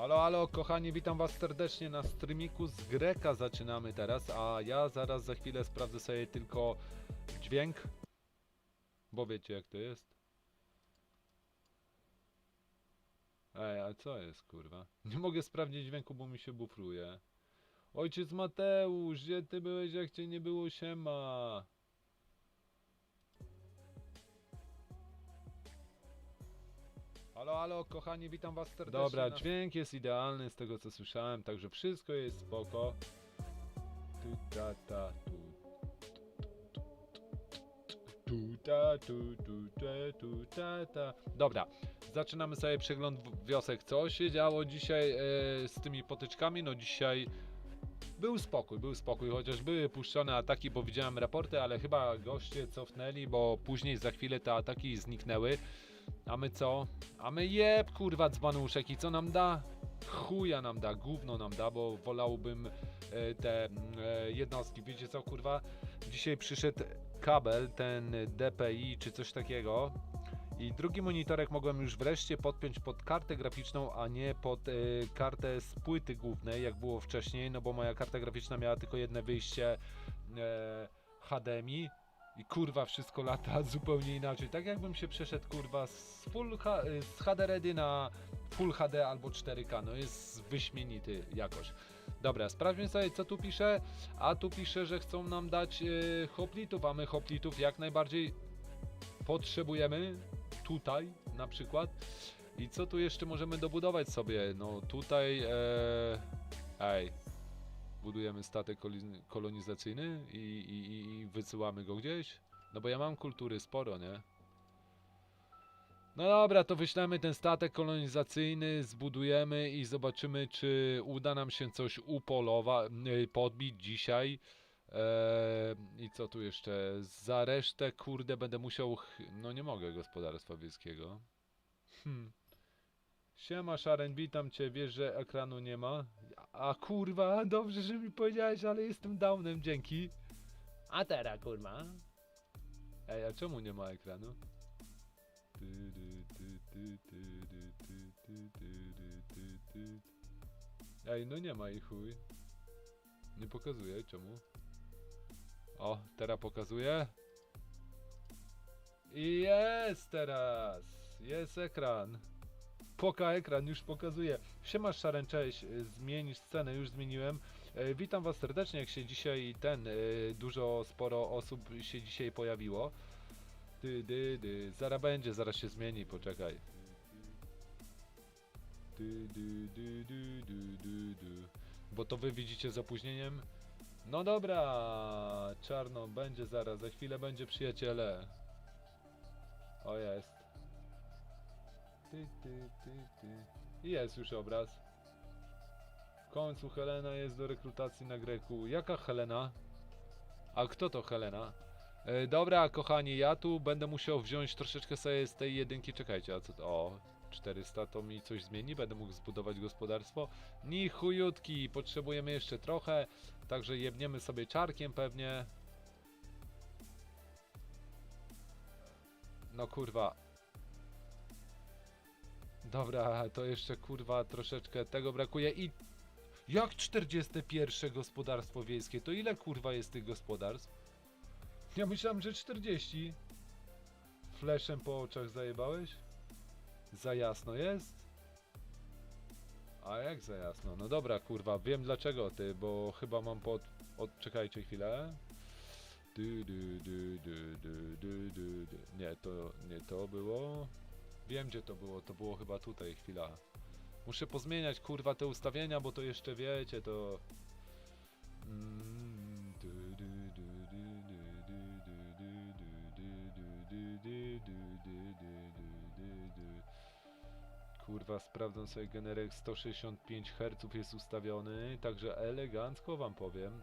Halo, halo, kochani, witam was serdecznie na streamiku z Greka zaczynamy teraz, a ja zaraz za chwilę sprawdzę sobie tylko dźwięk, bo wiecie jak to jest. Ej, a co jest, kurwa? Nie mogę sprawdzić dźwięku, bo mi się bufruje. Ojciec Mateusz, gdzie ty byłeś, jak cię nie było, siema? Halo, halo, kochani, witam was serdecznie. Dobra, na- dźwięk jest idealny z tego co słyszałem, także wszystko jest spoko. Tu ta ta tu. Tu ta tu tu ta tu ta ta. Dobra, zaczynamy sobie przegląd wiosek. Co się działo dzisiaj e, z tymi potyczkami? No dzisiaj był spokój, był spokój, chociaż były puszczone ataki, bo widziałem raporty, ale chyba goście cofnęli, bo później za chwilę te ataki zniknęły. A my co? A my jeb, kurwa, dzbanuszek i co nam da? Chuja nam da, gówno nam da, bo wolałbym e, te e, jednostki. Wiecie co, kurwa? Dzisiaj przyszedł kabel, ten DPI czy coś takiego. I drugi monitorek mogłem już wreszcie podpiąć pod kartę graficzną, a nie pod e, kartę z płyty głównej, jak było wcześniej, no bo moja karta graficzna miała tylko jedno wyjście HDMI i kurwa wszystko lata zupełnie inaczej. Tak jakbym się przeszedł kurwa z, full y, z HD Ready na Full HD albo 4K. No jest wyśmienity jakoś. Dobra, sprawdźmy sobie co tu pisze. A tu pisze, że chcą nam dać y, hoplitów, a my hoplitów jak najbardziej potrzebujemy. Tutaj na przykład. I co tu jeszcze możemy dobudować sobie? No tutaj... E, ej, budujemy statek kolonizacyjny i, i, i- wysyłamy go gdzieś? No bo ja mam kultury sporo, nie? No dobra, to wyślemy ten statek kolonizacyjny, zbudujemy i zobaczymy, czy uda nam się coś upolować, podbić dzisiaj. Eee, I co tu jeszcze? Za resztę, kurde, będę musiał... No nie mogę gospodarstwa wiejskiego. Hmm. Siema Szaren, witam cię, wiesz, że ekranu nie ma? A kurwa, dobrze, że mi powiedziałeś, ale jestem downem, dzięki. A teraz kurwa. Ej, a czemu nie ma ekranu? Ej, no nie ma i chuj. Nie pokazuje, czemu? O, teraz pokazuje. I jest teraz! Jest ekran. Poka ekran już pokazuje. Siema Szaren, cześć. Y, Zmień scenę, już zmieniłem. E, Witam Was serdecznie, jak się dzisiaj ten, e, dużo, sporo osób się dzisiaj pojawiło. Dy, dy, dy. Zaraz będzie, zaraz się zmieni, poczekaj. Dy, dy, dy, dy, dy, dy, dy. Bo to Wy widzicie z opóźnieniem? No dobra, czarno, będzie zaraz, za chwilę będzie przyjaciele. O jest. Ty, ty, ty, ty. I jest już obraz. W końcu Helena jest do rekrutacji na Greku. Jaka Helena? A kto to Helena? E, dobra, kochani, ja tu będę musiał wziąć troszeczkę sobie z tej jedynki. Czekajcie, a co to? O, 400 to mi coś zmieni? Będę mógł zbudować gospodarstwo? Ni chujutki, potrzebujemy jeszcze trochę. Także jebniemy sobie czarkiem pewnie. No kurwa. Dobra, to jeszcze kurwa troszeczkę tego brakuje i jak 41 gospodarstwo wiejskie? To ile kurwa jest tych gospodarstw? Ja myślałem, że 40. Fleszem po oczach zajebałeś? Za jasno jest? A jak za jasno? No dobra, kurwa, wiem dlaczego ty, bo chyba mam pod... Odczekajcie chwilę. Du, du, du, du, du, du, du, du. Nie, to nie to było. Wiem gdzie to było, to było chyba tutaj, chwila. Muszę pozmieniać kurwa te ustawienia, bo to jeszcze wiecie, to... Kurwa, sprawdzam sobie generek 165 Hz jest ustawiony, także elegancko wam powiem.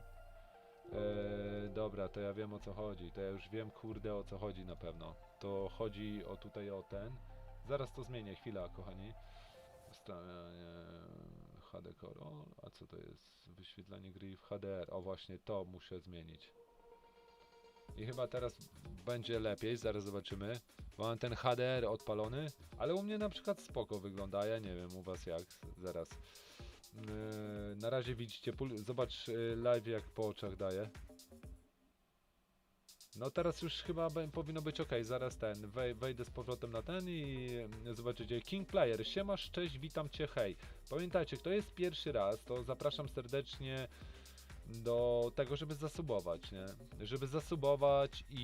Eee, dobra, to ja wiem o co chodzi, to ja już wiem kurde o co chodzi na pewno. To chodzi o tutaj o ten. Zaraz to zmienię, chwila kochani. Ustawianie HD a co to jest? Wyświetlanie gry w HDR. O właśnie to muszę zmienić. I chyba teraz będzie lepiej, zaraz zobaczymy. Mam ten HDR odpalony, ale u mnie na przykład spoko wygląda, ja nie wiem u was jak, zaraz. Yy, na razie widzicie, zobacz yy, live jak po oczach daje. No teraz już chyba powinno być ok, zaraz ten, wej- wejdę z powrotem na ten i yy, zobaczycie. King Player, siemasz, cześć, witam cię, hej. Pamiętajcie, kto jest pierwszy raz, to zapraszam serdecznie do tego, żeby zasubować, nie? Żeby zasubować i,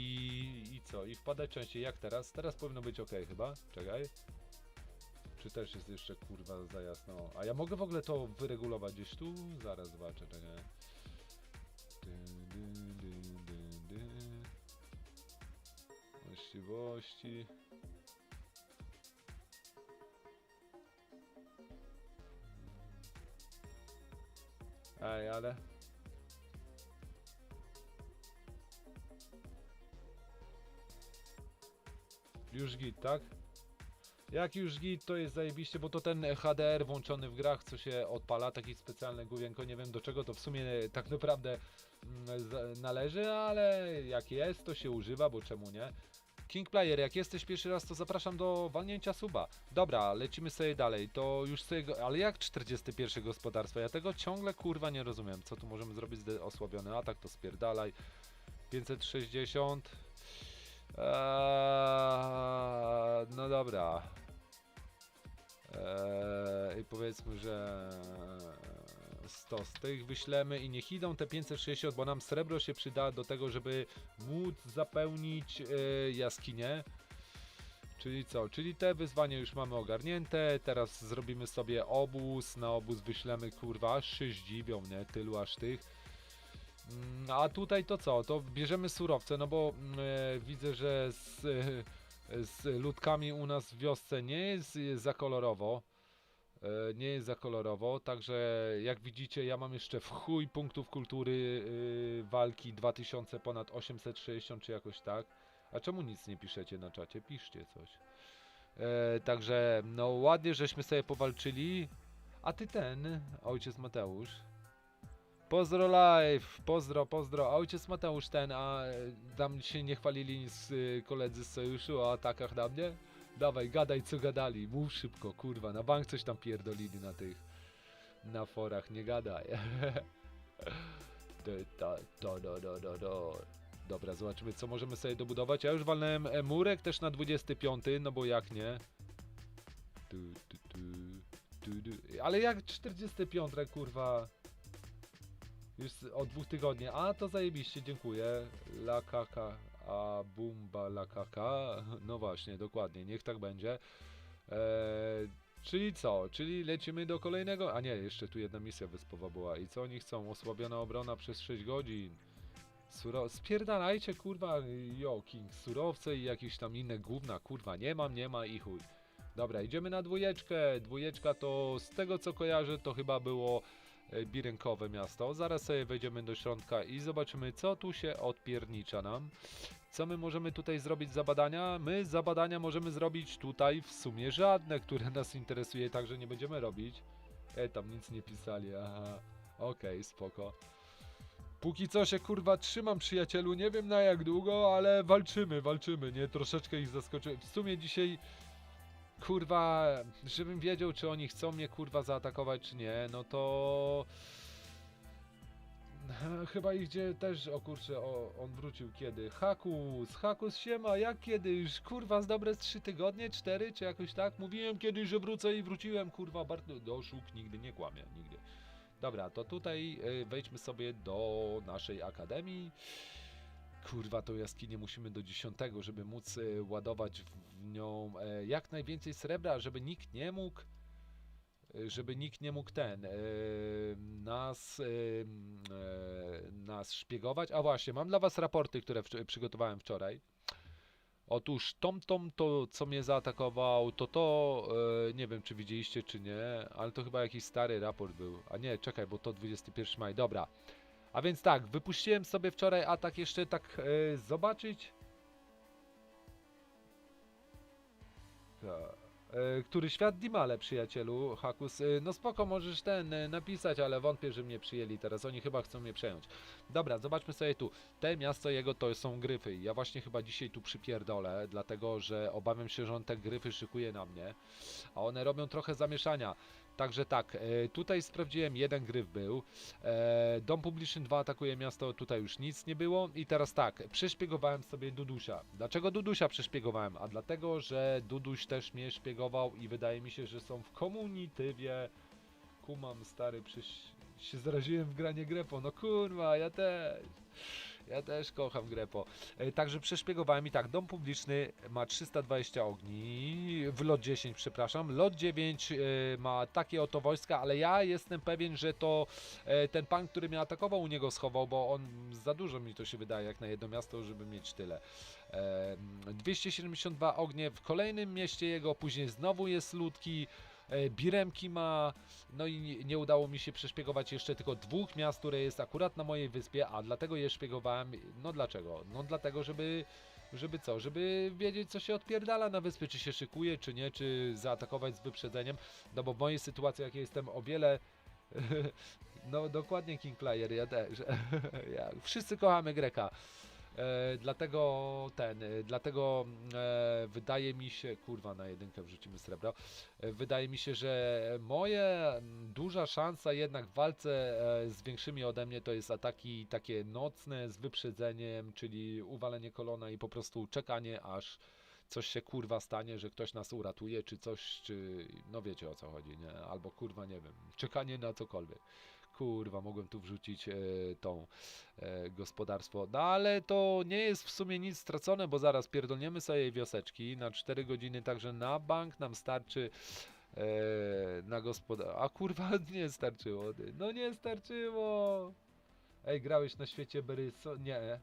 i co? I wpadać częściej, jak teraz? Teraz powinno być ok chyba, czekaj. Czy też jest jeszcze kurwa za jasno? A ja mogę w ogóle to wyregulować gdzieś tu? Zaraz zobaczę, czekaj. Właściwości. Ej, ale... Już git, tak? Jak już git, to jest zajebiście, bo to ten HDR włączony w grach, co się odpala, taki specjalny główienko, nie wiem do czego to w sumie tak naprawdę mm, należy, ale jak jest, to się używa, bo czemu nie? King Player, jak jesteś pierwszy raz, to zapraszam do walnięcia suba. Dobra, lecimy sobie dalej, to już sobie, go- ale jak 41 gospodarstwo? Ja tego ciągle kurwa nie rozumiem, co tu możemy zrobić z osłabiony atak, to spierdalaj. 560. Eee, no dobra. Eee, I powiedzmy, że 100 z tych wyślemy i niech idą te 560, bo nam srebro się przyda do tego, żeby móc zapełnić e, jaskinię. Czyli co? Czyli te wyzwania już mamy ogarnięte. Teraz zrobimy sobie obóz. Na obóz wyślemy kurwa, aż się zdziwią, nie? Tylu aż tych. Mm, A tutaj to co? To bierzemy surowce, no bo mm, e, widzę, że z, e, z ludkami u nas w wiosce nie jest za kolorowo. E, nie jest za kolorowo, także jak widzicie ja mam jeszcze w chuj punktów kultury e, walki 2000 ponad 860 czy jakoś tak. A czemu nic nie piszecie na czacie? Piszcie coś. E, także no ładnie żeśmy sobie powalczyli. A ty ten, ojciec Mateusz. Pozdro live, pozdro, pozdro. A ojciec Mateusz ten, a e, tam się nie chwalili nic y, koledzy z sojuszu o atakach na mnie? Dawaj, gadaj co gadali, mów szybko, kurwa, na bank coś tam pierdolili na tych, na forach, nie gadaj. Ta, to, do, do, do, do. Dobra, zobaczymy co możemy sobie dobudować. Ja już walnąłem e, murek też na 25, no bo jak nie. Tu, tu, tu, tu, tu. Ale jak 45, kurwa. Już od dwóch tygodni. A to zajebiście, dziękuję. La kaka, a bumba la kaka. No właśnie, dokładnie, niech tak będzie. Eee, czyli co? Czyli lecimy do kolejnego. A nie, jeszcze tu jedna misja wyspowa była. I co oni chcą? Osłabiona obrona przez 6 godzin. Suro... Spierdalajcie, kurwa, yo, King, surowce i jakieś tam inne gówna, kurwa, nie mam, nie ma i chuj. Dobra, idziemy na dwójeczkę. Dwójeczka to z tego co kojarzę, to chyba było birynkowe miasto. Zaraz sobie wejdziemy do środka i zobaczymy, co tu się odpiernicza nam. Co my możemy tutaj zrobić za badania? My za badania możemy zrobić tutaj w sumie żadne, które nas interesuje, także nie będziemy robić. E, tam nic nie pisali, aha. Okej, spoko. Póki co się kurwa trzymam przyjacielu, nie wiem na jak długo, ale walczymy, walczymy, nie? Troszeczkę ich zaskoczyłem. W sumie dzisiaj kurwa, żebym wiedział, czy oni chcą mnie kurwa zaatakować, czy nie, no to. Chyba ich gdzie też, o kurczę, o, on wrócił kiedy? Hakus, Hakus siema, jak kiedy? Już kurwa z dobre z 3 tygodnie, 4 czy jakoś tak? Mówiłem kiedyś, że wrócę i wróciłem, kurwa, bardzo doszuk, nigdy nie kłamie, nigdy. Dobra, to tutaj y, wejdźmy sobie do naszej akademii. Kurwa, tą jaskinię musimy do 10, żeby móc y, ładować w nią e, jak najwięcej srebra, żeby nikt nie mógł y, żeby nikt nie mógł ten nas e, nas szpiegować. A właśnie, mam dla was raporty, które przygotowałem wczoraj. Otóż Tom Tom to co mnie zaatakował, to to e, nie wiem czy widzieliście czy nie, ale to chyba jakiś stary raport był. A nie, czekaj, bo to 21 maj. Dobra. A więc tak, wypuściłem sobie wczoraj atak jeszcze tak e, zobaczyć. Ta, E, który świat Dimale, przyjacielu, Hakus. E, no spoko, możesz ten napisać, ale wątpię, że mnie przyjęli teraz. Oni chyba chcą mnie przejąć. Dobra, zobaczmy sobie tu. Te miasto jego to są gryfy. Ja właśnie chyba dzisiaj tu przypierdolę, dlatego że obawiam się, że on te gryfy szykuje na mnie. A one robią trochę zamieszania. Także tak, e, tutaj sprawdziłem, jeden gryf był. E, Dom publiczny 2 atakuje miasto, tutaj już nic nie było. I teraz tak, przeszpiegowałem sobie Dudusia. Dlaczego Dudusia przeszpiegowałem? A dlatego, że Duduś też mnie szpiegował i wydaje mi się, że są w komunitywie. Kumam, stary, przecież się zaraziłem w granie Grepo. No kurwa, ja też. Ja też kocham Grepo. E, Także przeszpiegowałem i tak, dom publiczny ma 320 ogni, w lot 10 przepraszam, lot 9 e, ma takie oto wojska, ale ja jestem pewien, że to e, ten pan, który mnie atakował u niego schował, bo on za dużo mi to się wydaje jak na jedno miasto, żeby mieć tyle. E, 272 ognie w kolejnym mieście jego, później znowu jest ludki, Biremki ma, no i nie- nie udało mi się przeszpiegować jeszcze tylko dwóch miast, które jest akurat na mojej wyspie, a dlatego je szpiegowałem. No dlaczego? No dlatego, żeby żeby co? Żeby wiedzieć, co się odpierdala na wyspie, czy się szykuje, czy nie, czy zaatakować z wyprzedzeniem. No bo w mojej sytuacji, jak jestem o wiele. No dokładnie King Player, ja też. ja, wszyscy kochamy Greka. E, dlatego ten, e, dlatego e, wydaje mi się, kurwa na jedynkę wrzucimy srebro, e, wydaje mi się, że moje mm, duża szansa jednak w walce e, z większymi ode mnie to jest ataki takie nocne z wyprzedzeniem, czyli uwalenie kolona i po prostu czekanie aż coś się kurwa stanie, że ktoś nas uratuje, czy coś, czy no wiecie o co chodzi, nie? Albo kurwa nie wiem, czekanie na cokolwiek. Kurwa, mogłem tu wrzucić e, tą e, gospodarstwo. No ale to nie jest w sumie nic stracone, bo zaraz pierdolniemy sobie wioseczki na 4 godziny, także na bank nam starczy e, na gospodarstwo. A kurwa, nie starczyło. No nie starczyło. Ej, grałeś na świecie Beryso? Nie.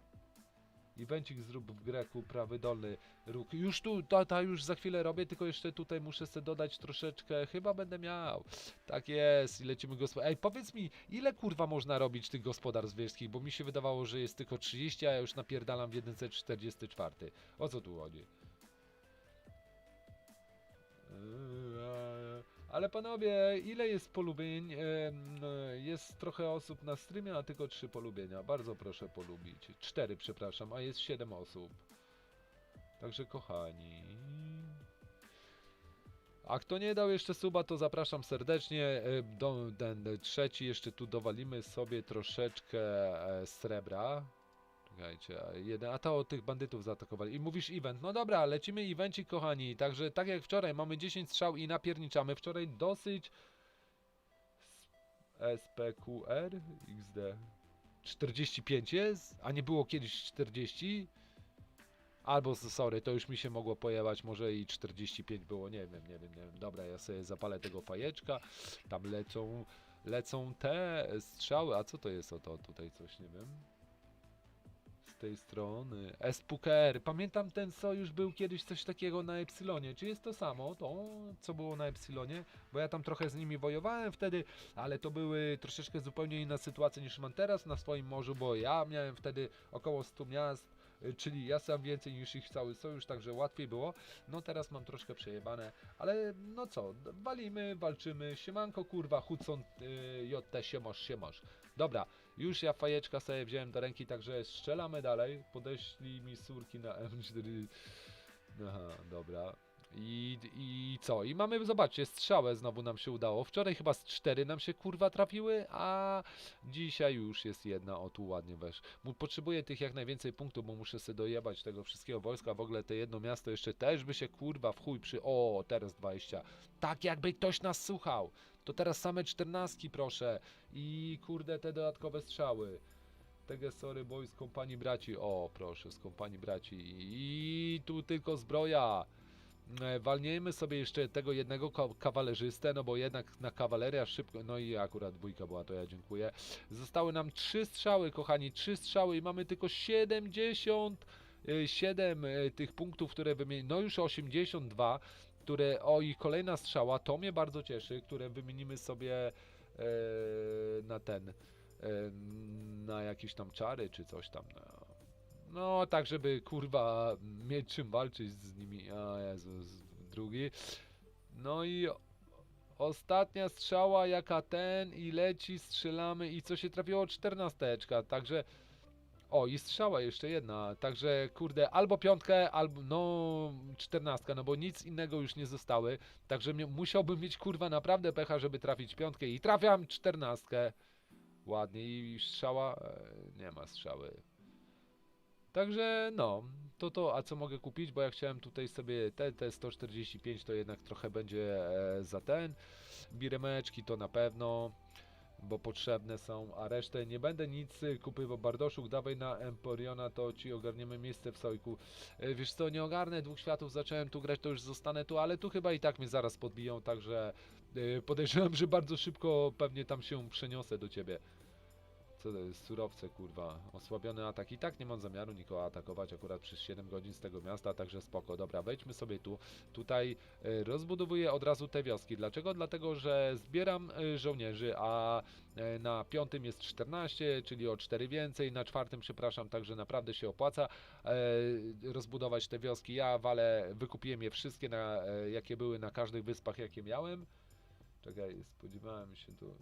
Evencik zrób w Greku, prawy dolny róg. Już tu, tata, już za chwilę robię, tylko jeszcze tutaj muszę sobie dodać troszeczkę, chyba będę miał. Tak jest, i lecimy gospodarstwo. Ej, powiedz mi, ile kurwa można robić tych gospodarstw wiejskich, bo mi się wydawało, że jest tylko 30, a ja już napierdalam w 144. O co tu chodzi? Eee, Ale panowie, ile jest polubień? E, Jest trochę osób na streamie, a tylko 3 polubienia. Bardzo proszę polubić. 4, przepraszam, a jest 7 osób. Także kochani. A kto nie dał jeszcze suba, to zapraszam serdecznie. E, Do, ten trzeci jeszcze tu dowalimy sobie troszeczkę e, srebra. Jeden, a to od tych bandytów zaatakowali. I mówisz event. No dobra, lecimy evencik, kochani. Także tak jak wczoraj, mamy 10 strzał i napierniczamy. Wczoraj dosyć SPQR XD 45 jest, a nie było kiedyś 40? Albo, sorry, to już mi się mogło pojechać, może i 45 było, nie wiem, nie wiem, nie wiem. Dobra, ja sobie zapalę tego fajeczka, tam lecą, lecą te strzały, a co to jest o to tutaj coś, nie wiem. Tej strony, SPQR, pamiętam ten sojusz był kiedyś coś takiego na Epsilonie, czy jest to samo, to co było na Epsilonie? Bo ja tam trochę z nimi wojowałem wtedy, ale to były troszeczkę zupełnie inna sytuacja niż mam teraz na swoim morzu, bo ja miałem wtedy około 100 miast, y, czyli ja sam więcej niż ich cały sojusz, także łatwiej było. No teraz mam troszkę przejebane, ale no co, walimy, walczymy, siemanko kurwa, Hudson y, JT, siemasz, siemasz. Dobra, już ja fajeczka sobie wziąłem do ręki, także strzelamy dalej, podeślij mi surki na M4. Aha, dobra. I, I co? I mamy, zobaczcie, strzałę znowu nam się udało. Wczoraj chyba z cztery nam się kurwa trafiły, a dzisiaj już jest jedna. O, tu ładnie wesz. Potrzebuję tych jak najwięcej punktów, bo muszę sobie dojebać tego wszystkiego wojska. W ogóle te jedno miasto jeszcze też by się kurwa w chuj przy... O, teraz 20. Tak jakby ktoś nas słuchał. To teraz same czternastki proszę. I kurde te dodatkowe strzały. Tego sorry boys z kompanii braci. O, proszę, z kompanii braci. I tu tylko zbroja. E, Walniemy sobie jeszcze tego jednego ka- kawalerzystę, no bo jednak na kawaleria szybko, no i akurat dwójka była, to ja dziękuję. Zostały nam trzy strzały, kochani, trzy strzały i mamy tylko 77 e, tych punktów, które wymieni, no już 82, które, o i kolejna strzała, to mnie bardzo cieszy, które wymienimy sobie e, na ten, e, na jakieś tam czary czy coś tam, no. No, tak, żeby kurwa mieć czym walczyć z nimi. A Jezus, drugi. No i ostatnia strzała jaka ten i leci, strzelamy i co się trafiło? Czternasteczka, także... O, i strzała jeszcze jedna, także kurde, albo piątkę, albo no czternastka, no bo nic innego już nie zostały, także musiałbym mieć kurwa naprawdę pecha, żeby trafić piątkę i trafiam czternastkę. Ładnie i strzała, e, nie ma strzały. Także no, to to, a co mogę kupić, bo ja chciałem tutaj sobie te, te 145 to jednak trochę będzie e, za ten. Biremeczki to na pewno, bo potrzebne są, a resztę nie będę nic y, kupywał. Bardoszuk, dawaj na Emporiona, to ci ogarniemy miejsce w sojku. E, wiesz co, nie ogarnę dwóch światów, zacząłem tu grać, to już zostanę tu, ale tu chyba i tak mnie zaraz podbiją, także e, podejrzewam, że bardzo szybko pewnie tam się przeniosę do ciebie. Surowce, kurwa. Osłabiony atak. I tak nie mam zamiaru nikogo atakować akurat przez 7 godzin z tego miasta, także spoko. Dobra, wejdźmy sobie tu. Tutaj e, rozbudowuję od razu te wioski. Dlaczego? Dlatego, że zbieram e, żołnierzy, a e, na piątym jest 14, czyli o 4 więcej, na czwartym, przepraszam, także naprawdę się opłaca rozbudować te wioski. Ja walę, wykupiłem je wszystkie, na, jakie były na każdych wyspach, jakie miałem. Czekaj, spodziewałem się tu.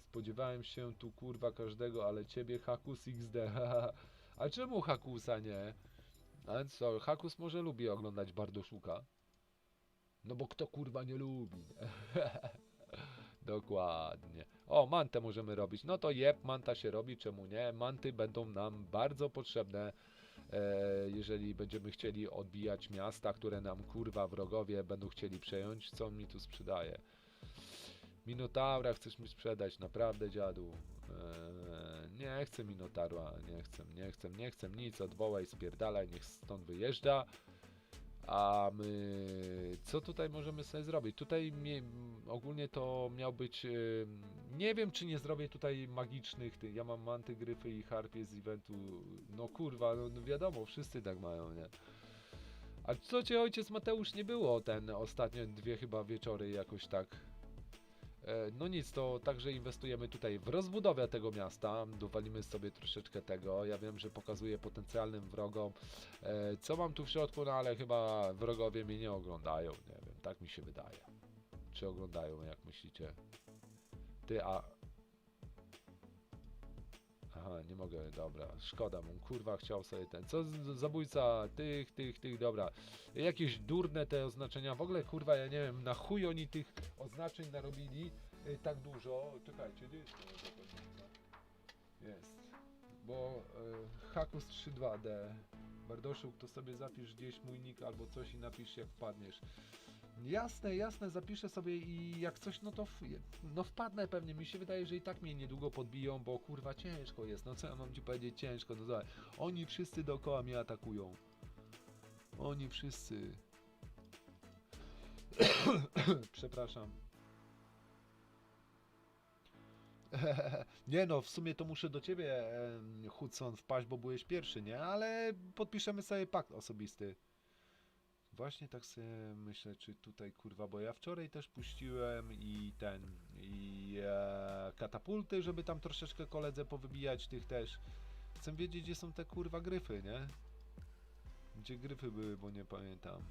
Spodziewałem się tu kurwa każdego, ale ciebie Hakus XD. A czemu Hakusa nie? Ale co, Hakus może lubi oglądać Bardoszuka. No bo kto kurwa nie lubi? Dokładnie. O, mantę możemy robić. No to jeb, manta się robi, czemu nie? Manty będą nam bardzo potrzebne, e, jeżeli będziemy chcieli odbijać miasta, które nam kurwa wrogowie będą chcieli przejąć. Co mi tu sprzedaje? Minotaura chcesz mi sprzedać, naprawdę dziadu. Eee, nie chcę Minotaura, nie chcę, nie chcę, nie chcę nic, odwołaj, spierdalaj, niech stąd wyjeżdża. A my, co tutaj możemy sobie zrobić? Tutaj mie, ogólnie to miał być, ym, nie wiem czy nie zrobię tutaj magicznych, ty, ja mam manty, gryfy i harpie z eventu, no kurwa, no, no wiadomo, wszyscy tak mają, nie? A co cię ojciec Mateusz nie było ten ostatnie dwie chyba wieczory jakoś tak? E, No nic, to także inwestujemy tutaj w rozbudowę tego miasta. Dowalimy sobie troszeczkę tego. Ja wiem, że pokazuję potencjalnym wrogom, e, co mam tu w środku, no ale chyba wrogowie mnie nie oglądają. Nie wiem, tak mi się wydaje. Czy oglądają, jak myślicie? Ty, a. Aha, nie mogę, dobra, szkoda mu, kurwa, chciał sobie ten, co zabójca tych, tych, tych, dobra, jakieś durne te oznaczenia, w ogóle, kurwa, ja nie wiem, na chuj oni tych oznaczeń narobili y, tak dużo, czekajcie, gdzie jest to? Jest, bo y, Hakus 3.2D, Bardoszuk, to sobie zapisz gdzieś mój nick albo coś i napisz jak wpadniesz. Jasne, jasne, zapiszę sobie i jak coś, no to w, no wpadnę pewnie. Mi się wydaje, że i tak mnie niedługo podbiją, bo kurwa ciężko jest. No co ja mam ci powiedzieć, ciężko. No zobacz, oni wszyscy dookoła mnie atakują. Oni wszyscy. Przepraszam. nie no, w sumie to muszę do ciebie, Hudson, wpaść, bo byłeś pierwszy, nie? Ale podpiszemy sobie pakt osobisty. Właśnie tak sobie myślę, czy tutaj kurwa, bo ja wczoraj też puściłem i ten, i e, katapulty, żeby tam troszeczkę koledze powybijać tych też. Chcę wiedzieć, gdzie są te kurwa gryfy, nie? Gdzie gryfy były, bo nie pamiętam.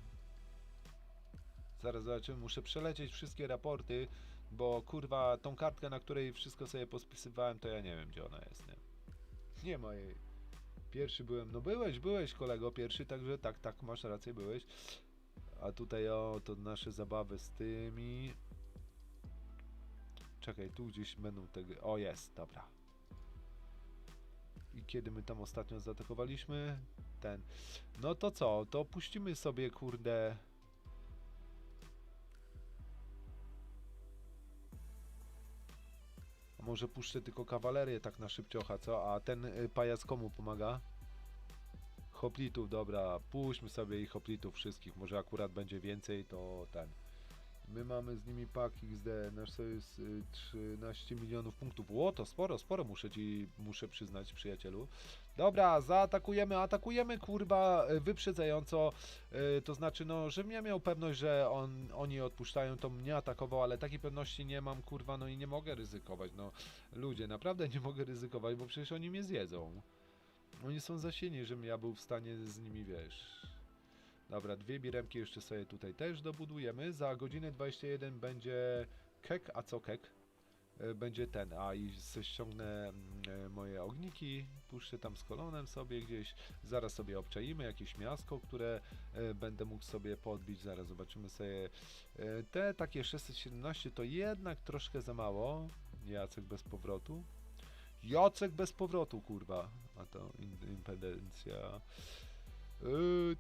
Zaraz zobaczymy, muszę przelecieć wszystkie raporty, bo kurwa tą kartkę, na której wszystko sobie pospisywałem, to ja nie wiem, gdzie ona jest, nie? Nie ma jej. Pierwszy byłem, no byłeś, byłeś kolego pierwszy, także tak, tak, masz rację, byłeś. A tutaj o, to nasze zabawy z tymi. Czekaj, tu gdzieś będą te... gry- O, jest, dobra. I kiedy my tam ostatnio zaatakowaliśmy? Ten. No to co, to puścimy sobie, kurde... może puszczę tylko kawalerię tak na szybciocha, co? A ten y, pajac komu pomaga? Hoplitów, dobra, puśćmy sobie ich hoplitów wszystkich, może akurat będzie więcej, to ten. My mamy z nimi pak XD, nasz sojusz y, 13 milionów punktów. Ło, to sporo, sporo muszę ci, muszę przyznać, przyjacielu. Dobra, zaatakujemy, atakujemy, kurwa, y, wyprzedzająco, y, to znaczy, no, żebym ja miał pewność, że on, oni odpuszczają, to mnie atakował, ale takiej pewności nie mam, kurwa, no i nie mogę ryzykować, no. Ludzie, naprawdę nie mogę ryzykować, bo przecież oni mnie zjedzą. Oni są za silni, żebym ja był w stanie z nimi, wiesz, Dobra, dwie biremki jeszcze sobie tutaj też dobudujemy. Za godzinę 21 będzie kek, a co kek? E, Będzie ten, a i ściągnę mm, e, moje ogniki, puszczę tam z kolonem sobie gdzieś, zaraz sobie obczaimy jakieś miasto, które e, będę mógł sobie podbić, zaraz zobaczymy sobie. Te takie 617 to jednak troszkę za mało, Jacek bez powrotu, Jacek bez powrotu kurwa, a to impedencja. Yy.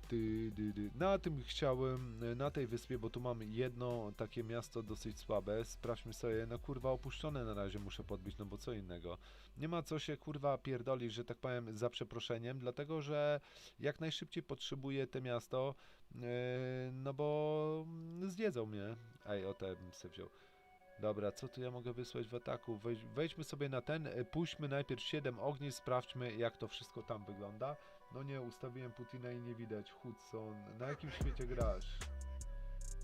Na tym chciałem, y, na tej wyspie, bo tu mamy jedno takie miasto dosyć słabe. Sprawdźmy sobie, no kurwa opuszczone na razie muszę podbić, no bo co innego. Nie ma co się kurwa pierdolić, że tak powiem, za przeproszeniem, dlatego że jak najszybciej potrzebuję te miasto, yy, no bo zjedzą mnie. Ej, o te bym sobie wziął. Dobra, co tu ja mogę wysłać w ataku? Wejdź, wejdźmy sobie na ten, y, puśćmy najpierw 7 ogni, sprawdźmy jak to wszystko tam wygląda. No nie, ustawiłem Putina i nie widać. Hudson, na jakim świecie grasz?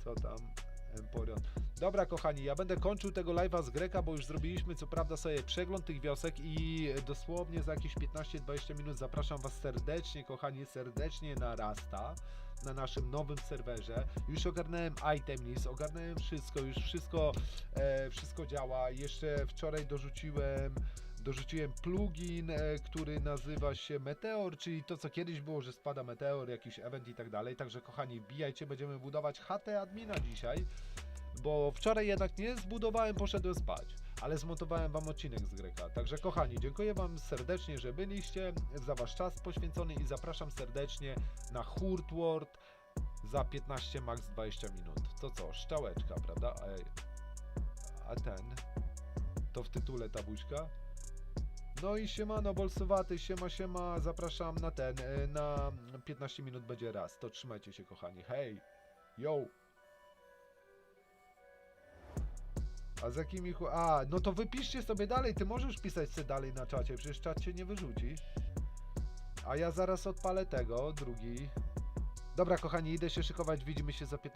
Co tam? Emporion. Dobra, kochani, ja będę kończył tego live'a z Greka, bo już zrobiliśmy co prawda sobie przegląd tych wiosek i dosłownie za jakieś 15-20 minut zapraszam Was serdecznie, kochani, serdecznie na Rasta, na naszym nowym serwerze. Już ogarnąłem item list, ogarnąłem wszystko, już wszystko, e, wszystko działa. Jeszcze wczoraj dorzuciłem dorzuciłem plugin, e, który nazywa się Meteor, czyli to co kiedyś było, że spada meteor, jakiś event i tak dalej. Także kochani, wbijajcie, będziemy budować chatę admina dzisiaj, bo wczoraj jednak nie zbudowałem, poszedłem spać. Ale zmontowałem wam odcinek z Greka. Także kochani, dziękuję wam serdecznie, że byliście, za wasz czas poświęcony i zapraszam serdecznie na Hurt World za 15 max 20 minut. To co, szczałeczka, prawda? A ten? To w tytule ta buźka? No i siemano, bolsowaty, siema, siema, zapraszam na ten, e, na 15 minut będzie raz, to trzymajcie się kochani, hej, yo! A z jakimi chu... A, no to wypiszcie sobie dalej, ty możesz pisać sobie dalej na czacie, przecież czat cię nie wyrzuci. A ja zaraz odpalę tego, drugi. Dobra kochani, idę się szykować, widzimy się za 15